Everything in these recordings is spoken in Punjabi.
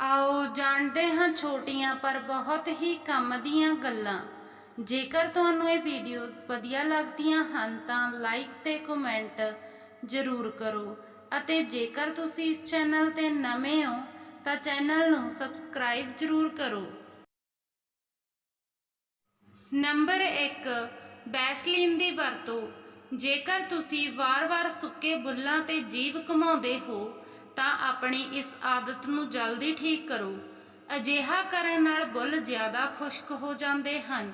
ਆਓ ਜਾਣਦੇ ਹਾਂ ਛੋਟੀਆਂ ਪਰ ਬਹੁਤ ਹੀ ਕੰਮ ਦੀਆਂ ਗੱਲਾਂ। ਜੇਕਰ ਤੁਹਾਨੂੰ ਇਹ ਵੀਡੀਓਜ਼ ਵਧੀਆ ਲੱਗਦੀਆਂ ਹਨ ਤਾਂ ਲਾਈਕ ਤੇ ਕਮੈਂਟ ਜ਼ਰੂਰ ਕਰੋ ਅਤੇ ਜੇਕਰ ਤੁਸੀਂ ਇਸ ਚੈਨਲ ਤੇ ਨਵੇਂ ਹੋ ਤਾਂ ਚੈਨਲ ਨੂੰ ਸਬਸਕ੍ਰਾਈਬ ਜ਼ਰੂਰ ਕਰੋ। ਨੰਬਰ 1 ਬੈਸਲੀਨ ਦੀ ਵਰਤੋਂ। ਜੇਕਰ ਤੁਸੀਂ ਵਾਰ-ਵਾਰ ਸੁੱਕੇ ਬੁੱਲਾਂ ਤੇ ਜੀਭ ਘਮਾਉਂਦੇ ਹੋ ਤਾਂ ਆਪਣੀ ਇਸ ਆਦਤ ਨੂੰ ਜਲਦੀ ਠੀਕ ਕਰੋ। ਅਜਿਹਾ ਕਰਨ ਨਾਲ ਬੁੱਲ ਜ਼ਿਆਦਾ ਖੁਸ਼ਕ ਹੋ ਜਾਂਦੇ ਹਨ।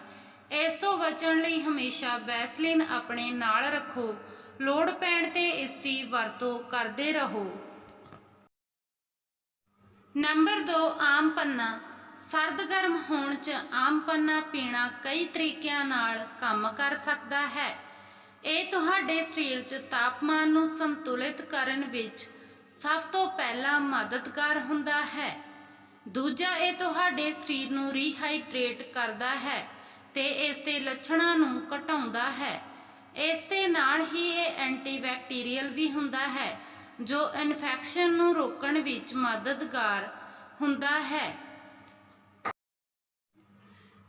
ਇਸ ਤੋਂ ਬਚਣ ਲਈ ਹਮੇਸ਼ਾ ਬੈਸਲੀਨ ਆਪਣੇ ਨਾਲ ਰੱਖੋ। ਲੋੜ ਪੈਣ ਤੇ ਇਸ ਦੀ ਵਰਤੋਂ ਕਰਦੇ ਰਹੋ। ਨੰਬਰ 2 ਆਮ ਪੰਨਾ। ਸਰਦ ਗਰਮ ਹੋਣ 'ਚ ਆਮ ਪੰਨਾ ਪੀਣਾ ਕਈ ਤਰੀਕਿਆਂ ਨਾਲ ਕੰਮ ਕਰ ਸਕਦਾ ਹੈ। ਇਹ ਤੁਹਾਡੇ ਸਰੀਰ 'ਚ ਤਾਪਮਾਨ ਨੂੰ ਸੰਤੁਲਿਤ ਕਰਨ ਵਿੱਚ ਸਭ ਤੋਂ ਪਹਿਲਾਂ ਮਦਦਗਾਰ ਹੁੰਦਾ ਹੈ। ਦੂਜਾ ਇਹ ਤੁਹਾਡੇ ਸਰੀਰ ਨੂੰ ਰੀਹਾਈਡਰੇਟ ਕਰਦਾ ਹੈ ਤੇ ਇਸ ਦੇ ਲੱਛਣਾਂ ਨੂੰ ਘਟਾਉਂਦਾ ਹੈ। ਇਸ ਦੇ ਨਾਲ ਹੀ ਇਹ ਐਂਟੀਬੈਕਟੀਰੀਅਲ ਵੀ ਹੁੰਦਾ ਹੈ, ਜੋ ਇਨਫੈਕਸ਼ਨ ਨੂੰ ਰੋਕਣ ਵਿੱਚ ਮਦਦਗਾਰ ਹੁੰਦਾ ਹੈ।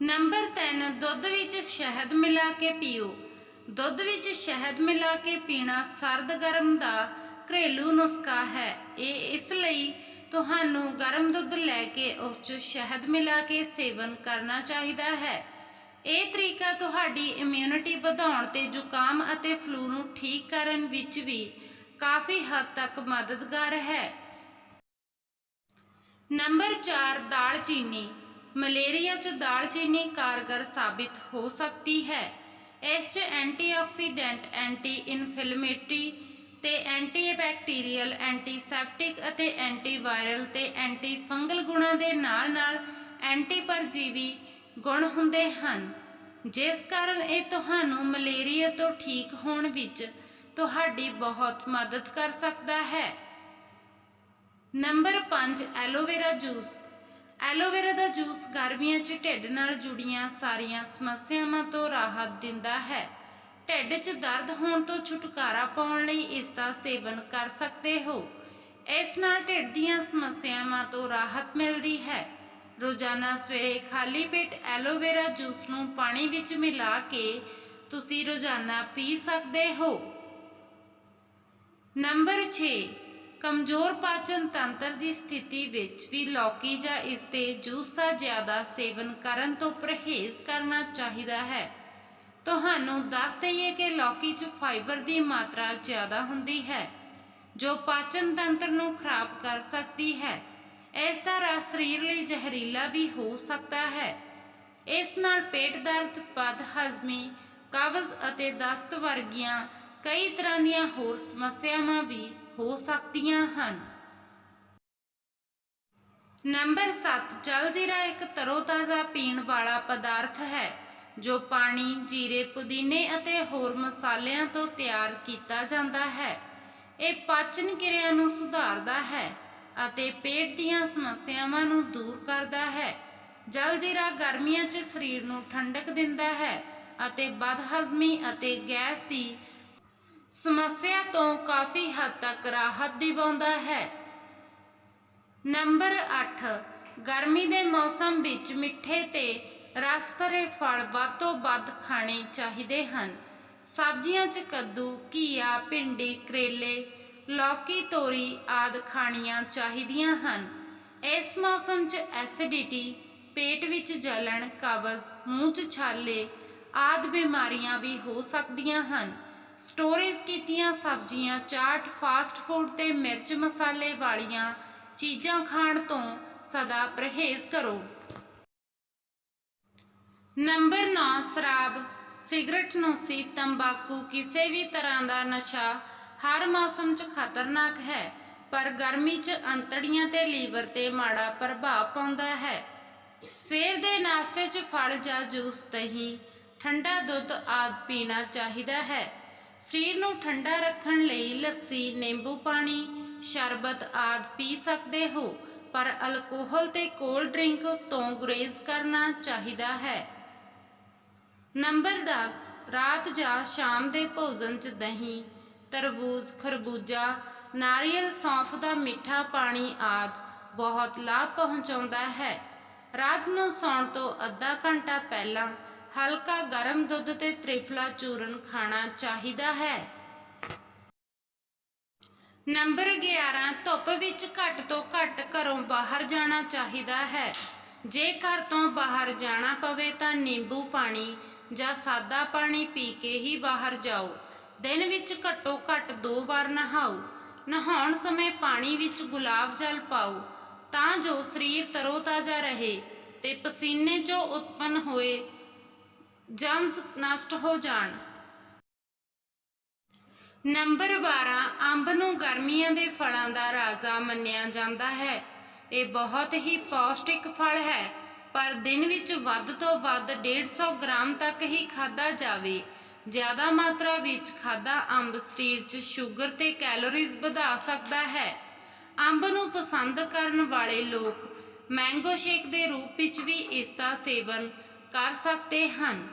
ਨੰਬਰ 3 ਦੁੱਧ ਵਿੱਚ ਸ਼ਹਿਦ ਮਿਲਾ ਕੇ ਪੀਓ। ਦੁੱਧ ਵਿੱਚ ਸ਼ਹਿਦ ਮਿਲਾ ਕੇ ਪੀਣਾ ਸਰਦ ਗਰਮ ਦਾ ਘਰੇਲੂ ਨੁਸਖਾ ਹੈ। ਇਹ ਇਸ ਲਈ ਤੁਹਾਨੂੰ ਗਰਮ ਦੁੱਧ ਲੈ ਕੇ ਉਸ 'ਚ ਸ਼ਹਿਦ ਮਿਲਾ ਕੇ ਸੇਵਨ ਕਰਨਾ ਚਾਹੀਦਾ ਹੈ। ਇਹ ਤਰੀਕਾ ਤੁਹਾਡੀ ਇਮਿਊਨਿਟੀ ਵਧਾਉਣ ਤੇ ਜ਼ੁਕਾਮ ਅਤੇ ਫਲੂ ਨੂੰ ਠੀਕ ਕਰਨ ਵਿੱਚ ਵੀ ਕਾਫੀ ਹੱਦ ਤੱਕ ਮਦਦਗਾਰ ਹੈ। ਨੰਬਰ 4 ਦਾਲਚੀਨੀ। ਮਲੇਰੀਆ 'ਚ ਦਾਲਚੀਨੀ ਕਾਰਗਰ ਸਾਬਿਤ ਹੋ ਸਕਦੀ ਹੈ। ਇਸ 'ਚ ਐਂਟੀਆਕਸੀਡੈਂਟ ਐਂਟੀ ਇਨਫਲੇਮੇਟਰੀ ਤੇ ਐਂਟੀਬੈਕਟੀਰੀਅਲ, ਐਂਟੀਸੈਪਟਿਕ ਅਤੇ ਐਂਟੀਵਾਇਰਲ ਤੇ ਐਂਟੀ ਫੰਗਲ ਗੁਣਾਂ ਦੇ ਨਾਲ-ਨਾਲ ਐਂਟੀਪਰਜੀਵੀ ਗੁਣ ਹੁੰਦੇ ਹਨ। ਜਿਸ ਕਾਰਨ ਇਹ ਤੁਹਾਨੂੰ ਮਲੇਰੀਆ ਤੋਂ ਠੀਕ ਹੋਣ ਵਿੱਚ ਤੁਹਾਡੀ ਬਹੁਤ ਮਦਦ ਕਰ ਸਕਦਾ ਹੈ। Number 5 aloe vera juice. Aloe vera ਦਾ ਜੂਸ ਗਰਮੀਆਂ 'ਚ ਢਿੱਡ ਨਾਲ ਜੁੜੀਆਂ ਸਾਰੀਆਂ ਸਮੱਸਿਆਵਾਂ ਤੋਂ ਰਾਹਤ ਦਿੰਦਾ ਹੈ। ਢਿੱਡ 'ਚ ਦਰਦ ਹੋਣ ਤੋਂ ਛੁਟਕਾਰਾ ਪਾਉਣ ਲਈ ਇਸ ਦਾ ਸੇਵਨ ਕਰ ਸਕਦੇ ਹੋ। ਇਸ ਨਾਲ ਢਿੱਡ ਦੀਆਂ ਸਮੱਸਿਆਵਾਂ ਤੋਂ ਰਾਹਤ ਮਿਲਦੀ ਹੈ। ਰੋਜ਼ਾਨਾ ਸਵੇਰੇ ਖਾਲੀ ਪੇਟ ਐਲੋਵੇਰਾ ਜੂਸ ਨੂੰ ਪਾਣੀ ਵਿੱਚ ਮਿਲਾ ਕੇ ਤੁਸੀਂ ਰੋਜ਼ਾਨਾ ਪੀ ਸਕਦੇ ਹੋ। ਨੰਬਰ 6 ਕਮਜ਼ੋਰ ਪਾਚਨ ਤੰਤਰ ਦੀ ਸਥਿਤੀ ਵਿੱਚ ਵੀ ਲੌਕੀ ਜਾਂ ਇਸ ਦੇ ਜੂਸ ਦਾ ਜ਼ਿਆਦਾ ਸੇਵਨ ਕਰਨ ਤੋਂ ਪਰਹੇਜ਼ ਕਰਨਾ ਚਾਹੀਦਾ ਹੈ। ਤੁਹਾਨੂੰ ਦੱਸ ਦਈਏ ਕਿ ਲੌਕੀ 'ਚ ਫਾਈਬਰ ਦੀ ਮਾਤਰਾ ਜ਼ਿਆਦਾ ਹੁੰਦੀ ਹੈ, ਜੋ ਪਾਚਨ ਤੰਤਰ ਨੂੰ ਖਰਾਬ ਕਰ ਸਕਦੀ ਹੈ। ਇਸ ਦਾ ਰਸ ਸਰੀਰ ਲਈ ਜ਼ਹਿਰੀਲਾ ਵੀ ਹੋ ਸਕਦਾ ਹੈ। ਇਸ ਨਾਲ ਪੇਟ ਦਰਦ, ਪਦ ਹਜ਼ਮੀ, ਕਬਜ਼ ਅਤੇ ਦਸਤ ਵਰਗੀਆਂ ਕਈ ਤਰ੍ਹਾਂ ਦੀਆਂ ਹੋਰ ਸਮੱਸਿਆਵਾਂ ਵੀ ਹੋ ਸਕਦੀਆਂ ਹਨ। ਨੰਬਰ 7 ਜਲਜੀਰਾ ਇੱਕ ਤਰੋਤਾਜ਼ਾ ਪੀਣ ਵਾਲਾ ਪਦਾਰਥ ਹੈ। ਜੋ ਪਾਣੀ, ਜੀਰੇ, ਪੁਦੀਨੇ ਅਤੇ ਹੋਰ ਮਸਾਲਿਆਂ ਤੋਂ ਤਿਆਰ ਕੀਤਾ ਜਾਂਦਾ ਹੈ। ਇਹ ਪਾਚਨ ਕਿਰਿਆ ਨੂੰ ਸੁਧਾਰਦਾ ਹੈ ਅਤੇ ਪੇਟ ਦੀਆਂ ਸਮੱਸਿਆਵਾਂ ਨੂੰ ਦੂਰ ਕਰਦਾ ਹੈ। ਜਲ ਜੀਰਾ ਗਰਮੀਆਂ 'ਚ ਸਰੀਰ ਨੂੰ ਠੰਡਕ ਦਿੰਦਾ ਹੈ ਅਤੇ ਬਦਹਜ਼ਮੀ ਅਤੇ ਗੈਸ ਦੀ ਸਮੱਸਿਆ ਤੋਂ ਕਾਫੀ ਹੱਦ ਤੱਕ ਰਾਹਤ ਦਿਵਾਉਂਦਾ ਹੈ। ਨੰਬਰ 8 ਗਰਮੀ ਦੇ ਮੌਸਮ ਵਿੱਚ ਮਿੱਠੇ ਤੇ ਰਸ ਭਰੇ ਫਲ ਵੱਧ ਤੋਂ ਵੱਧ ਖਾਣੇ ਚਾਹੀਦੇ ਹਨ। ਸਬਜ਼ੀਆਂ 'ਚ ਕੱਦੂ, ਘੀਆ, ਭਿੰਡੀ, ਕਰੇਲੇ, ਲੌਕੀ, ਤੋਰੀ ਆਦਿ ਖਾਣੀਆਂ ਚਾਹੀਦੀਆਂ ਹਨ। ਇਸ ਮੌਸਮ 'ਚ ਐਸਿਡਿਟੀ, ਪੇਟ ਵਿੱਚ ਜਲਣ ਕਬਜ਼ ਮੂੰਹ 'ਚ ਛਾਲੇ ਆਦਿ ਬਿਮਾਰੀਆਂ ਵੀ ਹੋ ਸਕਦੀਆਂ ਹਨ। ਸਟੋਰੇਜ ਕੀਤੀਆਂ ਸਬਜ਼ੀਆਂ, ਚਾਟ, ਫਾਸਟ ਫੂਡ ਤੇ ਮਿਰਚ ਮਸਾਲੇ ਵਾਲੀਆਂ ਚੀਜ਼ਾਂ ਖਾਣ ਤੋਂ ਸਦਾ ਪਰਹੇਜ਼ ਕਰੋ। ਨੰਬਰ 9 ਸ਼ਰਾਬ, ਸਿਗਰਟ ਨੋਸੀ ਤੰਬਾਕੂ ਕਿਸੇ ਵੀ ਤਰ੍ਹਾਂ ਦਾ ਨਸ਼ਾ। ਹਰ ਮੌਸਮ 'ਚ ਖਤਰਨਾਕ ਹੈ, ਪਰ ਗਰਮੀ 'ਚ ਅੰਤੜੀਆਂ ਤੇ ਲੀਵਰ ਤੇ ਮਾੜਾ ਪ੍ਰਭਾਵ ਪਾਉਂਦਾ ਹੈ। ਸਵੇਰ ਦੇ ਨਾਸ਼ਤੇ 'ਚ ਫਲ ਜਾਂ ਜੂਸ, ਦਹੀਂ, ਠੰਡਾ ਦੁੱਧ ਆਦਿ ਪੀਣਾ ਚਾਹੀਦਾ ਹੈ। ਸਰੀਰ ਨੂੰ ਠੰਡਾ ਰੱਖਣ ਲਈ ਲੱਸੀ, ਨਿੰਬੂ ਪਾਣੀ, ਸ਼ਰਬਤ ਆਦਿ ਪੀ ਸਕਦੇ ਹੋ, ਪਰ ਅਲਕੋਹਲ ਤੇ ਕੋਲਡ ਡਰਿੰਕ ਤੋਂ ਗੁਰੇਜ਼ ਕਰਨਾ ਚਾਹੀਦਾ ਹੈ। ਨੰਬਰ 10 ਰਾਤ ਜਾਂ ਸ਼ਾਮ ਦੇ ਭੋਜਨ 'ਚ ਦਹੀਂ, ਤਰਬੂਜ, ਖਰਬੂਜਾ, ਨਾਰੀਅਲ ਸੌਂਫ ਦਾ ਮਿੱਠਾ ਪਾਣੀ ਆਦਿ ਬਹੁਤ ਲਾਭ ਪਹੁੰਚਾਉਂਦਾ ਹੈ। ਰਾਤ ਨੂੰ ਸੌਣ ਤੋਂ ਅੱਧਾ ਘੰਟਾ ਪਹਿਲਾਂ ਹਲਕਾ ਗਰਮ ਦੁੱਧ ਤੇ ਤ੍ਰਿਫਲਾ ਚੂਰਨ ਖਾਣਾ ਚਾਹੀਦਾ ਹੈ। ਨੰਬਰ 11 ਧੁੱਪ ਵਿੱਚ ਘੱਟ ਤੋਂ ਘੱਟ ਘਰੋਂ ਬਾਹਰ ਜਾਣਾ ਚਾਹੀਦਾ ਹੈ। ਜੇ ਘਰ ਤੋਂ ਬਾਹਰ ਜਾਣਾ ਪਵੇ ਤਾਂ ਨਿੰਬੂ ਪਾਣੀ ਜਾਂ ਸਾਦਾ ਪਾਣੀ ਪੀ ਕੇ ਹੀ ਬਾਹਰ ਜਾਓ। ਦਿਨ ਵਿੱਚ ਘੱਟੋ ਘੱਟ ਦੋ ਵਾਰ ਨਹਾਓ। ਨਹਾਉਣ ਸਮੇਂ ਪਾਣੀ ਵਿੱਚ ਗੁਲਾਬ ਜਲ ਪਾਓ ਤਾਂ ਜੋ ਸਰੀਰ ਤਰੋਤਾਜ਼ਾ ਰਹੇ ਤੇ ਪਸੀਨੇ 'ਚੋਂ ਉਤਪੰਨ ਹੋਏ ਜਰਮਸ ਨਸ਼ਟ ਹੋ ਜਾਣ। ਨੰਬਰ 12 ਅੰਬ ਨੂੰ ਗਰਮੀਆਂ ਦੇ ਫਲਾਂ ਦਾ ਰਾਜਾ ਮੰਨਿਆ ਜਾਂਦਾ ਹੈ। ਇਹ ਬਹੁਤ ਹੀ ਪੌਸ਼ਟਿਕ ਫਲ ਹੈ। ਪਰ ਦਿਨ ਵਿੱਚ ਵੱਧ ਤੋਂ ਵੱਧ 150 ਗ੍ਰਾਮ ਤੱਕ ਹੀ ਖਾਦਾ ਜਾਵੇ। ਜ਼ਿਆਦਾ ਮਾਤਰਾ ਵਿੱਚ ਖਾਦਾ ਅੰਬ ਸਰੀਰ 'ਚ ਸ਼ੂਗਰ ਤੇ ਕੈਲੋਰੀਜ਼ ਵਧਾ ਸਕਦਾ ਹੈ। ਅੰਬ ਨੂੰ ਪਸੰਦ ਕਰਨ ਵਾਲੇ ਲੋਕ ਮੈਂਗੋ ਸ਼ੇਕ ਦੇ ਰੂਪ ਵਿੱਚ ਵੀ ਇਸ ਦਾ ਸੇਵਨ ਕਰ ਸਕਦੇ ਹਨ।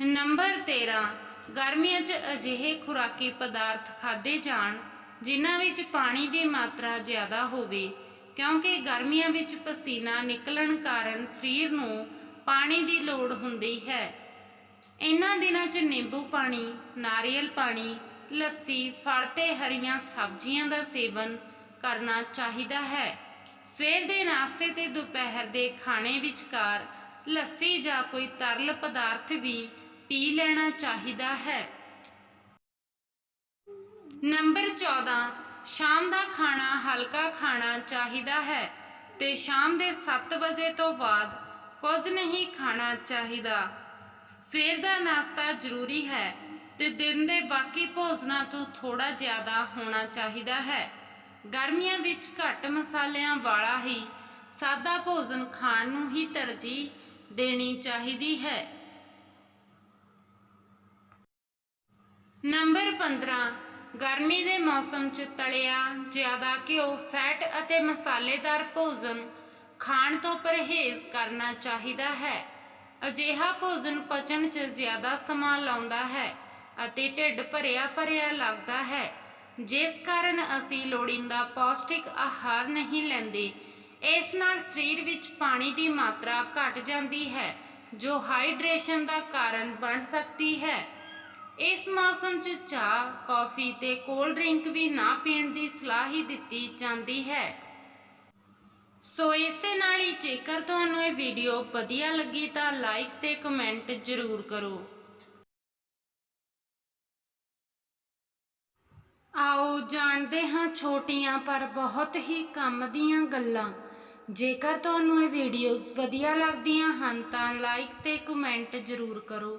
ਨੰਬਰ 13 ਗਰਮੀਆਂ 'ਚ ਅਜਿਹੇ ਖੁਰਾਕੀ ਪਦਾਰਥ ਖਾਦੇ ਜਾਣ ਜਿਨ੍ਹਾਂ ਵਿੱਚ ਪਾਣੀ ਦੀ ਮਾਤਰਾ ਜ਼ਿਆਦਾ ਹੋਵੇ ਕਿਉਂਕਿ ਗਰਮੀਆਂ ਵਿੱਚ ਪਸੀਨਾ ਨਿਕਲਣ ਕਾਰਨ ਸਰੀਰ ਨੂੰ ਪਾਣੀ ਦੀ ਲੋੜ ਹੁੰਦੀ ਹੈ। ਇਹਨਾਂ ਦਿਨਾਂ 'ਚ ਨਿੰਬੂ ਪਾਣੀ, ਨਾਰੀਅਲ ਪਾਣੀ, ਲੱਸੀ, ਫਲ ਤੇ ਹਰੀਆਂ ਸਬਜ਼ੀਆਂ ਦਾ ਸੇਵਨ ਕਰਨਾ ਚਾਹੀਦਾ ਹੈ। ਸਵੇਰ ਦੇ ਨਾਸ਼ਤੇ ਤੇ ਦੁਪਹਿਰ ਦੇ ਖਾਣੇ ਵਿਚਕਾਰ ਲੱਸੀ ਜਾਂ ਕੋਈ ਤਰਲ ਪਦਾਰਥ ਵੀ ਪੀ ਲੈਣਾ ਚਾਹੀਦਾ ਹੈ। ਨੰਬਰ 14 ਸ਼ਾਮ ਦਾ ਖਾਣਾ ਹਲਕਾ ਖਾਣਾ ਚਾਹੀਦਾ ਹੈ ਤੇ ਸ਼ਾਮ ਦੇ 7 ਵਜੇ ਤੋਂ ਬਾਅਦ ਕੁਝ ਨਹੀਂ ਖਾਣਾ ਚਾਹੀਦਾ। ਸਵੇਰ ਦਾ ਨਾਸ਼ਤਾ ਜ਼ਰੂਰੀ ਹੈ ਤੇ ਦਿਨ ਦੇ ਬਾਕੀ ਭੋਜਨਾਂ ਤੋਂ ਥੋੜਾ ਜ਼ਿਆਦਾ ਹੋਣਾ ਚਾਹੀਦਾ ਹੈ। ਗਰਮੀਆਂ ਵਿੱਚ ਘੱਟ ਮਸਾਲਿਆਂ ਵਾਲਾ ਹੀ ਸਾਦਾ ਭੋਜਨ ਖਾਣ ਨੂੰ ਹੀ ਤਰਜੀਹ ਦੇਣੀ ਚਾਹੀਦੀ ਹੈ। ਨੰਬਰ 15 ਗਰਮੀ ਦੇ ਮੌਸਮ 'ਚ ਤਲਿਆ ਜ਼ਿਆਦਾ ਘਿਓ, ਫੈਟ ਅਤੇ ਮਸਾਲੇਦਾਰ ਭੋਜਨ ਖਾਣ ਤੋਂ ਪਰਹੇਜ਼ ਕਰਨਾ ਚਾਹੀਦਾ ਹੈ। ਅਜਿਹਾ ਭੋਜਨ ਪਚਣ 'ਚ ਜ਼ਿਆਦਾ ਸਮਾਂ ਲਾਉਂਦਾ ਹੈ ਅਤੇ ਢਿੱਡ ਭਰਿਆ ਭਰਿਆ ਲੱਗਦਾ ਹੈ। ਜਿਸ ਕਾਰਨ ਅਸੀਂ ਲੋੜੀਂਦਾ ਪੌਸ਼ਟਿਕ ਆਹਾਰ ਨਹੀਂ ਲੈਂਦੇ, ਇਸ ਨਾਲ ਸਰੀਰ ਵਿੱਚ ਪਾਣੀ ਦੀ ਮਾਤਰਾ ਘਟ ਜਾਂਦੀ ਹੈ, ਜੋ ਹਾਈਡਰੇਸ਼ਨ ਦਾ ਕਾਰਨ ਬਣ ਸਕਦੀ ਹੈ। ਇਸ ਮੌਸਮ 'ਚ ਚਾਹ, ਕੌਫੀ ਤੇ ਕੋਲਡ ਡਰਿੰਕ ਵੀ ਨਾ ਪੀਣ ਦੀ ਸਲਾਹ ਹੀ ਦਿੱਤੀ ਜਾਂਦੀ ਹੈ। ਸੋ ਇਸ ਦੇ ਨਾਲ ਹੀ ਜੇਕਰ ਤੁਹਾਨੂੰ ਇਹ ਵੀਡੀਓ ਵਧੀਆ ਲੱਗੀ ਤਾਂ ਲਾਈਕ ਤੇ ਕਮੈਂਟ ਜ਼ਰੂਰ ਕਰੋ। ਆਓ ਜਾਣਦੇ ਹਾਂ ਛੋਟੀਆਂ ਪਰ ਬਹੁਤ ਹੀ ਕੰਮ ਦੀਆਂ ਗੱਲਾਂ। ਜੇਕਰ ਤੁਹਾਨੂੰ ਇਹ ਵੀਡੀਓਜ਼ ਵਧੀਆ ਲੱਗਦੀਆਂ ਹਨ ਤਾਂ ਲਾਈਕ ਤੇ ਕਮੈਂਟ ਜ਼ਰੂਰ ਕਰੋ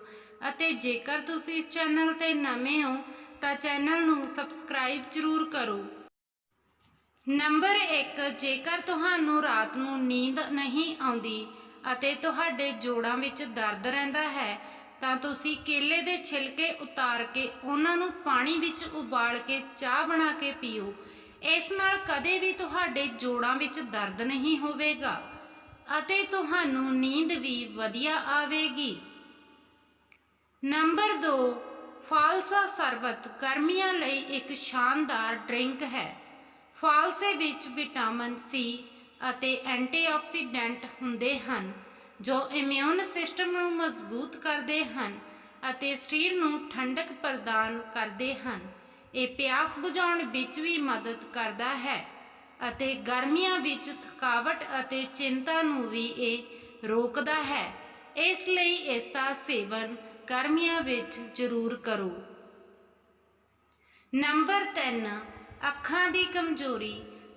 ਅਤੇ ਜੇਕਰ ਤੁਸੀਂ ਇਸ ਚੈਨਲ ਤੇ ਨਵੇਂ ਹੋ ਤਾਂ ਚੈਨਲ ਨੂੰ ਸਬਸਕ੍ਰਾਈਬ ਜ਼ਰੂਰ ਕਰੋ। ਨੰਬਰ 1 ਜੇਕਰ ਤੁਹਾਨੂੰ ਰਾਤ ਨੂੰ ਨੀਂਦ ਨਹੀਂ ਆਉਂਦੀ ਅਤੇ ਤੁਹਾਡੇ ਜੋੜਾਂ ਵਿੱਚ ਦਰਦ ਰਹਿੰਦਾ ਹੈ ਤਾਂ ਤੁਸੀਂ ਕੇਲੇ ਦੇ ਛਿਲਕੇ ਉਤਾਰ ਕੇ ਉਹਨਾਂ ਨੂੰ ਪਾਣੀ ਵਿੱਚ ਉਬਾਲ ਕੇ ਚਾਹ ਬਣਾ ਕੇ ਪੀਓ। ਇਸ ਨਾਲ ਕਦੇ ਵੀ ਤੁਹਾਡੇ ਜੋੜਾਂ ਵਿੱਚ ਦਰਦ ਨਹੀਂ ਹੋਵੇਗਾ ਅਤੇ ਤੁਹਾਨੂੰ ਨੀਂਦ ਵੀ ਵਧੀਆ ਆਵੇਗੀ। ਨੰਬਰ 2 ਫਾਲਸਾ ਸਰਬਤ ਗਰਮੀਆਂ ਲਈ ਇੱਕ ਸ਼ਾਨਦਾਰ ਡਰਿੰਕ ਹੈ। ਫਾਲਸੇ ਵਿੱਚ ਵਿਟਾਮਿਨ ਸੀ ਅਤੇ ਐਂਟੀਆਕਸੀਡੈਂਟ ਹੁੰਦੇ ਹਨ, ਜੋ ਇਮਿਊਨ ਸਿਸਟਮ ਨੂੰ ਮਜ਼ਬੂਤ ਕਰਦੇ ਹਨ ਅਤੇ ਸਰੀਰ ਨੂੰ ਠੰਡਕ ਪ੍ਰਦਾਨ ਕਰਦੇ ਹਨ। ਇਹ ਪਿਆਸ ਬੁਝਾਉਣ ਵਿੱਚ ਵੀ ਮਦਦ ਕਰਦਾ ਹੈ ਅਤੇ ਗਰਮੀਆਂ ਵਿੱਚ ਥਕਾਵਟ ਅਤੇ ਚਿੰਤਾ ਨੂੰ ਵੀ ਇਹ ਰੋਕਦਾ ਹੈ। ਇਸ ਲਈ ਇਸ ਦਾ ਸੇਵਨ ਗਰਮੀਆਂ ਵਿੱਚ ਜ਼ਰੂਰ ਕਰੋ। ਨੰਬਰ 3 ਅੱਖਾਂ ਦੀ ਕਮਜ਼ੋਰੀ।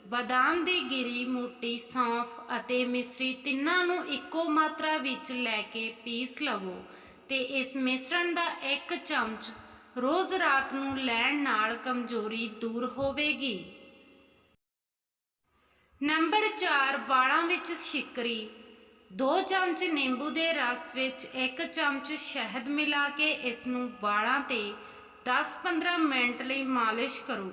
ਬਦਾਮ ਦੀ ਗਿਰੀ ਮੋਟੀ ਸੌਂਫ ਅਤੇ ਮਿਸਰੀ ਤਿੰਨਾਂ ਨੂੰ ਇੱਕੋ ਮਾਤਰਾ ਵਿੱਚ ਲੈ ਕੇ ਪੀਸ ਲਵੋ ਤੇ ਇਸ ਮਿਸ਼ਰਣ ਦਾ ਇੱਕ ਚਮਚ ਰੋਜ਼ ਰਾਤ ਨੂੰ ਲੈਣ ਨਾਲ ਕਮਜ਼ੋਰੀ ਦੂਰ ਹੋਵੇਗੀ। ਨੰਬਰ 4 ਵਾਲਾਂ ਵਿੱਚ ਸ਼ਿਕਰੀ। 2 ਚਮਚ ਨਿੰਬੂ ਦੇ ਰਸ ਵਿੱਚ 1 ਚਮਚ ਸ਼ਹਿਦ ਮਿਲਾ ਕੇ ਇਸ ਨੂੰ ਵਾਲਾਂ ਤੇ 10-15 ਮਿੰਟ ਲਈ ਮਾਲਿਸ਼ ਕਰੋ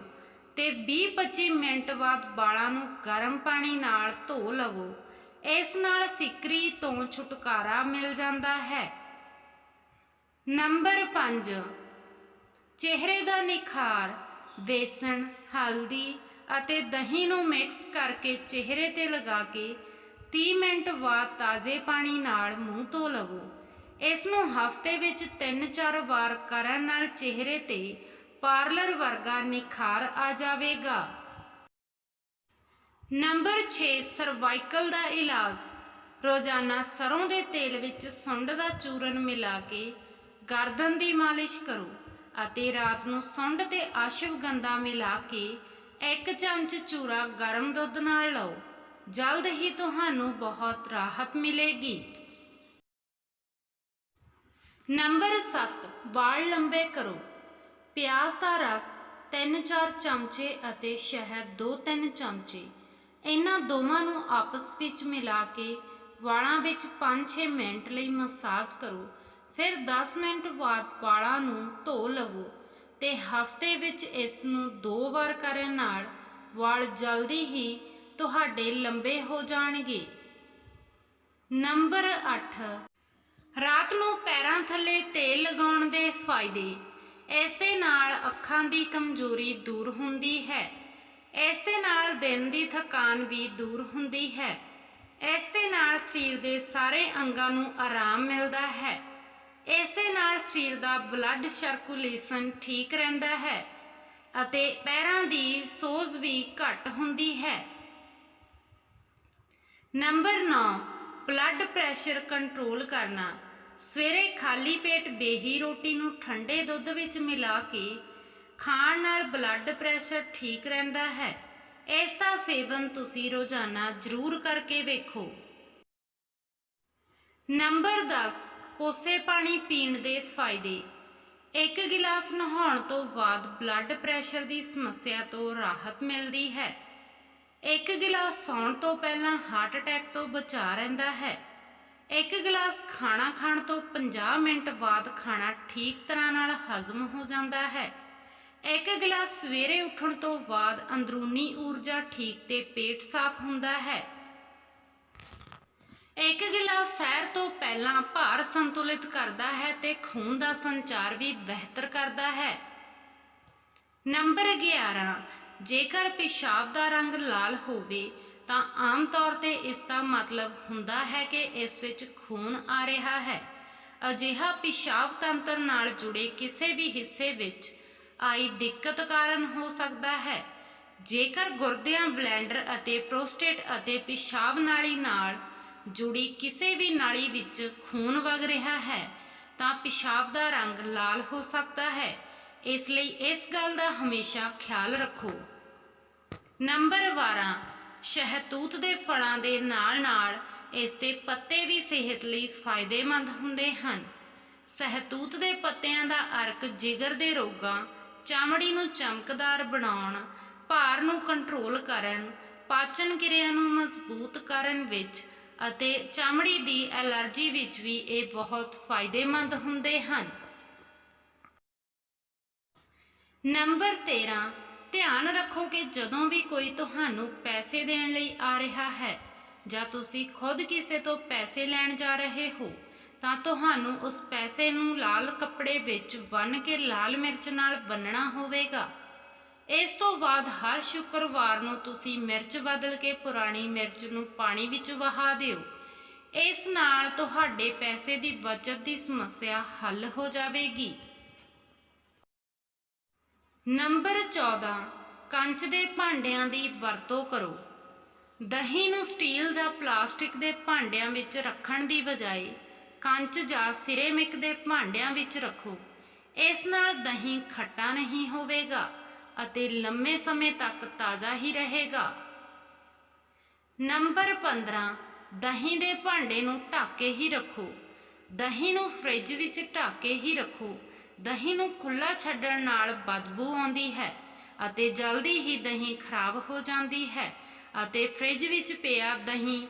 ਤੇ 20-25 ਮਿੰਟ ਬਾਅਦ ਵਾਲਾਂ ਨੂੰ ਗਰਮ ਪਾਣੀ ਨਾਲ ਧੋ ਲਵੋ। ਇਸ ਨਾਲ ਸਿਕਰੀ ਤੋਂ ਛੁਟਕਾਰਾ ਮਿਲ ਜਾਂਦਾ ਹੈ। ਨੰਬਰ 5 ਚਿਹਰੇ ਦਾ ਨਿਖਾਰ ਬੇਸਣ ਹਲਦੀ ਅਤੇ ਦਹੀਂ ਨੂੰ ਮਿਕਸ ਕਰਕੇ ਚਿਹਰੇ ਤੇ ਲਗਾ ਕੇ 30 ਮਿੰਟ ਬਾਅਦ ਤਾਜ਼ੇ ਪਾਣੀ ਨਾਲ ਮੂੰਹ ਧੋ ਲਵੋ। ਇਸ ਨੂੰ ਹਫ਼ਤੇ ਵਿੱਚ 3-4 ਵਾਰ ਕਰਨ ਨਾਲ ਚਿਹਰੇ ਤੇ ਪਾਰਲਰ ਵਰਗਾ ਨਿਖਾਰ ਆ ਜਾਵੇਗਾ। ਨੰਬਰ 6 ਸਰਵਾਈਕਲ ਦਾ ਇਲਾਜ। ਰੋਜ਼ਾਨਾ ਸਰੋਂ ਦੇ ਤੇਲ ਵਿੱਚ ਸੁੰਡ ਦਾ ਚੂਰਨ ਮਿਲਾ ਕੇ ਗਰਦਨ ਦੀ ਮਾਲਿਸ਼ ਕਰੋ। ਅਤੇ ਰਾਤ ਨੂੰ ਸੁੰਡ ਤੇ ਅਸ਼ਵਗੰਧਾ ਮਿਲਾ ਕੇ ਇੱਕ ਚਮਚ ਚੂਰਾ ਗਰਮ ਦੁੱਧ ਨਾਲ ਲਓ। ਜਲਦ ਹੀ ਤੁਹਾਨੂੰ ਬਹੁਤ ਰਾਹਤ ਮਿਲੇਗੀ। ਨੰਬਰ 7 ਵਾਲ ਲੰਬੇ ਕਰੋ। ਪਿਆਜ਼ ਦਾ ਰਸ 3-4 ਚਮਚੇ ਅਤੇ ਸ਼ਹਿਦ 2-3 ਚਮਚੇ। ਇਹਨਾਂ ਦੋਵਾਂ ਨੂੰ ਆਪਸ ਵਿੱਚ ਮਿਲਾ ਕੇ ਵਾਲਾਂ ਵਿੱਚ 5-6 ਮਿੰਟ ਲਈ ਮਸਾਜ ਕਰੋ ਫਿਰ 10 ਮਿੰਟ ਬਾਅਦ ਵਾਲਾਂ ਨੂੰ ਧੋ ਲਵੋ ਤੇ ਹਫ਼ਤੇ ਵਿੱਚ ਇਸ ਨੂੰ ਦੋ ਵਾਰ ਕਰਨ ਨਾਲ ਵਾਲ ਜਲਦੀ ਹੀ ਤੁਹਾਡੇ ਲੰਬੇ ਹੋ ਜਾਣਗੇ। ਨੰਬਰ 8 ਰਾਤ ਨੂੰ ਪੈਰਾਂ ਥੱਲੇ ਤੇਲ ਲਗਾਉਣ ਦੇ ਫਾਇਦੇ। ਇਸ ਦੇ ਨਾਲ ਅੱਖਾਂ ਦੀ ਕਮਜ਼ੋਰੀ ਦੂਰ ਹੁੰਦੀ ਹੈ। ਇਸ ਦੇ ਨਾਲ ਦਿਨ ਦੀ ਥਕਾਨ ਵੀ ਦੂਰ ਹੁੰਦੀ ਹੈ। ਇਸ ਦੇ ਨਾਲ ਸਰੀਰ ਦੇ ਸਾਰੇ ਅੰਗਾਂ ਨੂੰ ਆਰਾਮ ਮਿਲਦਾ ਹੈ। ਇਸ ਦੇ ਨਾਲ ਸਰੀਰ ਦਾ ਬਲੱਡ ਸਰਕੂਲੇਸ਼ਨ ਠੀਕ ਰਹਿੰਦਾ ਹੈ ਅਤੇ ਪੈਰਾਂ ਦੀ ਸੋਜ ਵੀ ਘੱਟ ਹੁੰਦੀ ਹੈ। ਨੰਬਰ 9 ਬਲੱਡ ਪ੍ਰੈਸ਼ਰ ਕੰਟਰੋਲ ਕਰਨਾ। ਸਵੇਰੇ ਖਾਲੀ ਪੇਟ ਬੇਹੀ ਰੋਟੀ ਨੂੰ ਠੰਡੇ ਦੁੱਧ ਵਿੱਚ ਮਿਲਾ ਕੇ ਖਾਣ ਨਾਲ ਬਲੱਡ ਪ੍ਰੈਸ਼ਰ ਠੀਕ ਰਹਿੰਦਾ ਹੈ। ਇਸ ਦਾ ਸੇਵਨ ਤੁਸੀਂ ਰੋਜ਼ਾਨਾ ਜ਼ਰੂਰ ਕਰਕੇ ਵੇਖੋ। ਨੰਬਰ 10 ਕੋਸੇ ਪਾਣੀ ਪੀਣ ਦੇ ਫਾਇਦੇ। ਇੱਕ ਗਿਲਾਸ ਨਹਾਉਣ ਤੋਂ ਬਾਅਦ ਬਲੱਡ ਪ੍ਰੈਸ਼ਰ ਦੀ ਸਮੱਸਿਆ ਤੋਂ ਰਾਹਤ ਮਿਲਦੀ ਹੈ। ਇੱਕ ਗਿਲਾਸ ਸੌਣ ਤੋਂ ਪਹਿਲਾਂ ਹਾਰਟ ਅਟੈਕ ਤੋਂ ਬਚਾ ਰਹਿੰਦਾ ਹੈ। ਇੱਕ ਗਿਲਾਸ ਖਾਣਾ ਖਾਣ ਤੋਂ 50 ਮਿੰਟ ਬਾਅਦ ਖਾਣਾ ਠੀਕ ਤਰ੍ਹਾਂ ਨਾਲ ਹਜ਼ਮ ਹੋ ਜਾਂਦਾ ਹੈ। ਇੱਕ ਗਿਲਾਸ ਸਵੇਰੇ ਉੱਠਣ ਤੋਂ ਬਾਅਦ ਅੰਦਰੂਨੀ ਊਰਜਾ ਠੀਕ ਤੇ ਪੇਟ ਸਾਫ਼ ਹੁੰਦਾ ਹੈ। ਇੱਕ ਗਿਲਾਸ ਸੈਰ ਤੋਂ ਪਹਿਲਾਂ ਭਾਰ ਸੰਤੁਲਿਤ ਕਰਦਾ ਹੈ ਤੇ ਖੂਨ ਦਾ ਸੰਚਾਰ ਵੀ ਬਿਹਤਰ ਕਰਦਾ ਹੈ। ਨੰਬਰ 11 ਜੇਕਰ ਪਿਸ਼ਾਬ ਦਾ ਰੰਗ ਲਾਲ ਹੋਵੇ, ਤਾਂ ਆਮ ਤੌਰ ਤੇ ਇਸ ਦਾ ਮਤਲਬ ਹੁੰਦਾ ਹੈ ਕਿ ਇਸ ਵਿੱਚ ਖੂਨ ਆ ਰਿਹਾ ਹੈ। ਅਜਿਹਾ ਪਿਸ਼ਾਬ ਤੰਤਰ ਨਾਲ ਜੁੜੇ ਕਿਸੇ ਵੀ ਹਿੱਸੇ ਵਿੱਚ ਆਈ ਦਿੱਕਤ ਕਾਰਨ ਹੋ ਸਕਦਾ ਹੈ। ਜੇਕਰ ਗੁਰਦਿਆਂ ਬਲੈਂਡਰ ਅਤੇ ਪ੍ਰੋਸਟੇਟ ਅਤੇ ਪਿਸ਼ਾਬ ਨਾਲੀ ਨਾਲ ਜੁੜੀ ਕਿਸੇ ਵੀ ਨਾਲੀ ਵਿੱਚ ਖੂਨ ਵਗ ਰਿਹਾ ਹੈ, ਤਾਂ ਪਿਸ਼ਾਬ ਦਾ ਰੰਗ ਲਾਲ ਹੋ ਸਕਦਾ ਹੈ। ਇਸ ਲਈ ਇਸ ਗੱਲ ਦਾ ਹਮੇਸ਼ਾ ਖਿਆਲ ਰੱਖੋ। ਨੰਬਰ 12 ਸ਼ਹਿਤੂਤ ਦੇ ਫਲਾਂ ਦੇ ਨਾਲ-ਨਾਲ ਇਸ ਦੇ ਪੱਤੇ ਵੀ ਸਿਹਤ ਲਈ ਫਾਇਦੇਮੰਦ ਹੁੰਦੇ ਹਨ। ਸਹਿਤੂਤ ਦੇ ਪੱਤਿਆਂ ਦਾ ਅਰਕ ਜਿਗਰ ਦੇ ਰੋਗਾਂ, ਚਮੜੀ ਨੂੰ ਚਮਕਦਾਰ ਬਣਾਉਣ, ਭਾਰ ਨੂੰ ਕੰਟਰੋਲ ਕਰਨ, ਪਾਚਨ ਕਿਰਿਆ ਨੂੰ ਮਜ਼ਬੂਤ ਕਰਨ ਵਿੱਚ ਅਤੇ ਚਮੜੀ ਦੀ ਐਲਰਜੀ ਵਿੱਚ ਵੀ ਇਹ ਬਹੁਤ ਫਾਇਦੇਮੰਦ ਹੁੰਦੇ ਹਨ। ਨੰਬਰ 13 ਧਿਆਨ ਰੱਖੋ ਕਿ ਜਦੋਂ ਵੀ ਕੋਈ ਤੁਹਾਨੂੰ ਪੈਸੇ ਦੇਣ ਲਈ ਆ ਰਿਹਾ ਹੈ ਜਾਂ ਤੁਸੀਂ ਖੁਦ ਕਿਸੇ ਤੋਂ ਪੈਸੇ ਲੈਣ ਜਾ ਰਹੇ ਹੋ, ਤਾਂ ਤੁਹਾਨੂੰ ਉਸ ਪੈਸੇ ਨੂੰ ਲਾਲ ਕੱਪੜੇ ਵਿੱਚ ਬੰਨ੍ਹ ਕੇ ਲਾਲ ਮਿਰਚ ਨਾਲ ਬੰਨਣਾ ਹੋਵੇਗਾ। ਇਸ ਤੋਂ ਬਾਅਦ ਹਰ ਸ਼ੁੱਕਰਵਾਰ ਨੂੰ ਤੁਸੀਂ ਮਿਰਚ ਬਦਲ ਕੇ ਪੁਰਾਣੀ ਮਿਰਚ ਨੂੰ ਪਾਣੀ ਵਿੱਚ ਵਹਾ ਦਿਓ। ਇਸ ਨਾਲ ਤੁਹਾਡੇ ਪੈਸੇ ਦੀ ਬਚਤ ਦੀ ਸਮੱਸਿਆ ਹੱਲ ਹੋ ਜਾਵੇਗੀ। ਨੰਬਰ 14 ਕੰਚ ਦੇ ਭਾਂਡਿਆਂ ਦੀ ਵਰਤੋਂ ਕਰੋ। ਦਹੀਂ ਨੂੰ ਸਟੀਲ ਜਾਂ ਪਲਾਸਟਿਕ ਦੇ ਭਾਂਡਿਆਂ ਵਿੱਚ ਰੱਖਣ ਦੀ ਬਜਾਏ ਕੰਚ ਜਾਂ ਸਿਰੇਮਿਕ ਦੇ ਭਾਂਡਿਆਂ ਵਿੱਚ ਰੱਖੋ। ਇਸ ਨਾਲ ਦਹੀਂ ਖੱਟਾ ਨਹੀਂ ਹੋਵੇਗਾ। ਅਤੇ ਲੰਮੇ ਸਮੇਂ ਤੱਕ ਤਾਜ਼ਾ ਹੀ ਰਹੇਗਾ। ਨੰਬਰ 15 ਦਹੀਂ ਦੇ ਭਾਂਡੇ ਨੂੰ ਢੱਕ ਕੇ ਹੀ ਰੱਖੋ। ਦਹੀਂ ਨੂੰ ਫ੍ਰਿਜ ਵਿੱਚ ਢੱਕ ਕੇ ਹੀ ਰੱਖੋ। ਦਹੀਂ ਨੂੰ ਖੁੱਲਾ ਛੱਡਣ ਨਾਲ ਬਦਬੂ ਆਉਂਦੀ ਹੈ ਅਤੇ ਜਲਦੀ ਹੀ ਦਹੀਂ ਖਰਾਬ ਹੋ ਜਾਂਦੀ ਹੈ ਅਤੇ ਫ੍ਰਿਜ ਵਿੱਚ ਪਿਆ ਦਹੀਂ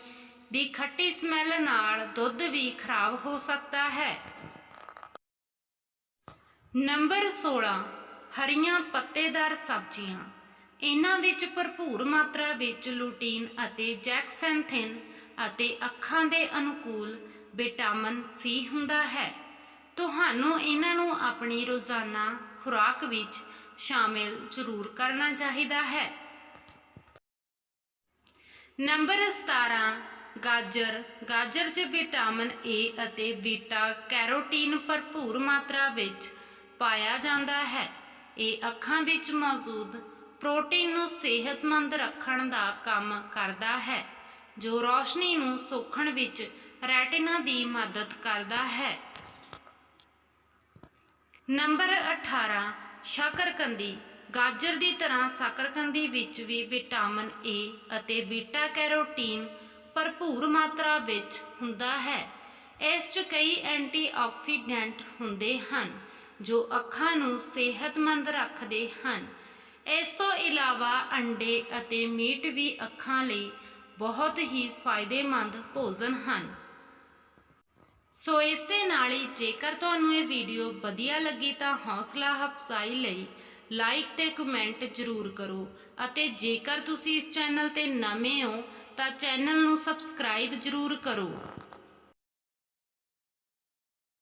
ਦੀ ਖੱਟੀ ਸਮੈਲ ਨਾਲ ਦੁੱਧ ਵੀ ਖਰਾਬ ਹੋ ਸਕਦਾ ਹੈ। ਨੰਬਰ 16 ਹਰੀਆਂ ਪੱਤੇਦਾਰ ਸਬਜ਼ੀਆਂ। ਇਹਨਾਂ ਵਿੱਚ ਭਰਪੂਰ ਮਾਤਰਾ ਵਿੱਚ ਲੂਟੀਨ ਅਤੇ ਜੈਕਸੈਂਥਿਨ ਅਤੇ ਅੱਖਾਂ ਦੇ ਅਨੁਕੂਲ ਵਿਟਾਮਿਨ ਸੀ ਹੁੰਦਾ ਹੈ। ਤੁਹਾਨੂੰ ਇਹਨਾਂ ਨੂੰ ਆਪਣੀ ਰੋਜ਼ਾਨਾ ਖੁਰਾਕ ਵਿੱਚ ਸ਼ਾਮਿਲ ਜ਼ਰੂਰ ਕਰਨਾ ਚਾਹੀਦਾ ਹੈ। ਨੰਬਰ 17 ਗਾਜਰ। ਗਾਜਰ 'ਚ ਵਿਟਾਮਿਨ ਏ ਅਤੇ ਬੀਟਾ ਕੈਰੋਟੀਨ ਭਰਪੂਰ ਮਾਤਰਾ ਵਿੱਚ ਪਾਇਆ ਜਾਂਦਾ ਹੈ। ਇਹ ਅੱਖਾਂ ਵਿੱਚ ਮੌਜੂਦ ਪ੍ਰੋਟੀਨ ਨੂੰ ਸਿਹਤਮੰਦ ਰੱਖਣ ਦਾ ਕੰਮ ਕਰਦਾ ਹੈ, ਜੋ ਰੋਸ਼ਨੀ ਨੂੰ ਸੋਖਣ ਵਿੱਚ ਰੈਟਿਨਾ ਦੀ ਮਦਦ ਕਰਦਾ ਹੈ। ਨੰਬਰ 18 ਸ਼ੱਕਰਕੰਦੀ। ਗਾਜਰ ਦੀ ਤਰ੍ਹਾਂ ਸ਼ੱਕਰਕੰਦੀ ਵਿੱਚ ਵੀ ਵਿਟਾਮਿਨ ਏ ਅਤੇ ਬੀਟਾ ਕੈਰੋਟੀਨ ਭਰਪੂਰ ਮਾਤਰਾ ਵਿੱਚ ਹੁੰਦਾ ਹੈ। ਇਸ 'ਚ ਕਈ ਐਂਟੀਆਕਸੀਡੈਂਟ ਹੁੰਦੇ ਹਨ। ਜੋ ਅੱਖਾਂ ਨੂੰ ਸਿਹਤਮੰਦ ਰੱਖਦੇ ਹਨ। ਇਸ ਤੋਂ ਇਲਾਵਾ ਅੰਡੇ ਅਤੇ ਮੀਟ ਵੀ ਅੱਖਾਂ ਲਈ ਬਹੁਤ ਹੀ ਫਾਇਦੇਮੰਦ ਭੋਜਨ ਹਨ। ਸੋ ਇਸ ਦੇ ਨਾਲ ਹੀ ਜੇਕਰ ਤੁਹਾਨੂੰ ਇਹ ਵੀਡੀਓ ਵਧੀਆ ਲੱਗੀ ਤਾਂ ਹੌਸਲਾ ਅਫਜ਼ਾਈ ਲਈ ਲਾਈਕ ਤੇ ਕਮੈਂਟ ਜ਼ਰੂਰ ਕਰੋ ਅਤੇ ਜੇਕਰ ਤੁਸੀਂ ਇਸ ਚੈਨਲ ਤੇ ਨਵੇਂ ਹੋ ਤਾਂ ਚੈਨਲ ਨੂੰ ਸਬਸਕ੍ਰਾਈਬ ਜ਼ਰੂਰ ਕਰੋ।